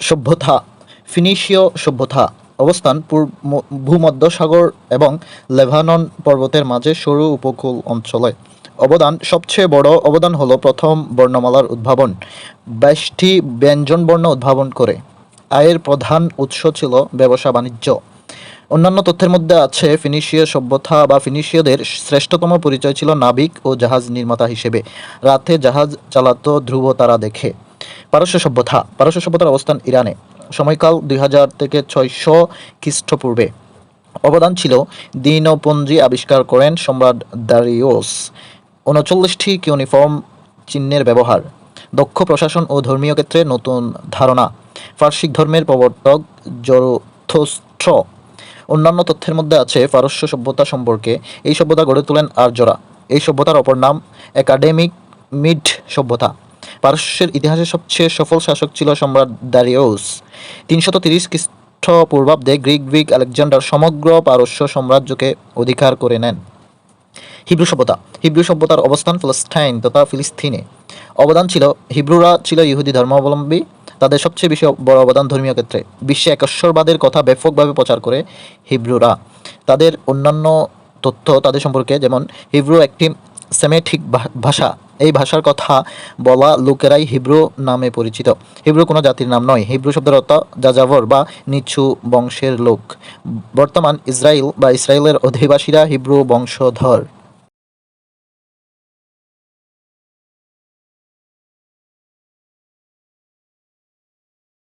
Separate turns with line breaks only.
সভ্যতা, ফিনিশীয় সভ্যতা অবস্থান ভূমধ্য সাগর এবং লেভানন পর্বতের মাঝে সরু উপকূল অঞ্চলে। অবদান, সবচেয়ে বড় অবদান হলো প্রথম বর্ণমালার উদ্ভাবন। বাইশটি ব্যঞ্জনবর্ণ উদ্ভাবন করে। আয়ের প্রধান উৎস ছিল ব্যবসা বাণিজ্য। অন্যান্য তথ্যের মধ্যে আছে, ফিনিশীয় সভ্যতা বা ফিনিশীয়দের শ্রেষ্ঠতম পরিচয় ছিল নাবিক ও জাহাজ নির্মাতা হিসেবে। রাতে জাহাজ চালাতো ধ্রুব তারা দেখে। পারস্য সভ্যতা, পারস্য সভ্যতার অবস্থান ইরানে। সময়কাল দুই হাজার থেকে ছয়শো খ্রিস্টপূর্বে। অবদান ছিল দিনপঞ্জি আবিষ্কার করেন সম্রাট দারিওস। উনচল্লিশটি কিউনিফর্ম চিহ্নের ব্যবহার, দক্ষ প্রশাসন ও ধর্মীয় ক্ষেত্রে নতুন ধারণা, ফার্সিক ধর্মের প্রবর্তক জরথোস্ট্র অন্যান্য তথ্যের মধ্যে আছে পারস্য সভ্যতা সম্পর্কে। এই সভ্যতা গড়ে তোলেন আর্যরা এই সভ্যতার অপর নাম একাডেমিক মিড সভ্যতা। পারস্যের ইতিহাসে সবচেয়ে সফল শাসক ছিল সম্রাট দারিওস। তিনশত তিরিশ খ্রিস্টপূর্বাব্দে গ্রিক গ্রিক আলেকজান্ডার সমগ্র পারস্য সাম্রাজ্যকে অধিকার করে নেন। হিব্রু সভ্যতা। হিব্রু সভ্যতার অবস্থান ফিলিস্টাইন তথা ফিলিস্তিনে। অবদান ছিল, হিব্রুরা ছিল ইহুদি ধর্মাবলম্বী। তাদের সবচেয়ে বেশি বড় অবদান ধর্মীয় ক্ষেত্রে। বিশ্বে একেশ্বরবাদের কথা ব্যাপকভাবে প্রচার করে হিব্রুরা। তাদের অন্যান্য তথ্য তাদের সম্পর্কে, যেমন, হিব্রু একটি সেমেটিক ভাষা। এই ভাষার কথা বলা লোকেরাই হিব্রু নামে পরিচিত। হিব্রু কোনো জাতির নাম নয়। হিব্রু শব্দের অর্থ যাযাবর বা নিচু বংশের লোক। বর্তমান ইসরায়েল বা ইসরায়েলের অধিবাসীরা হিব্রু বংশধর।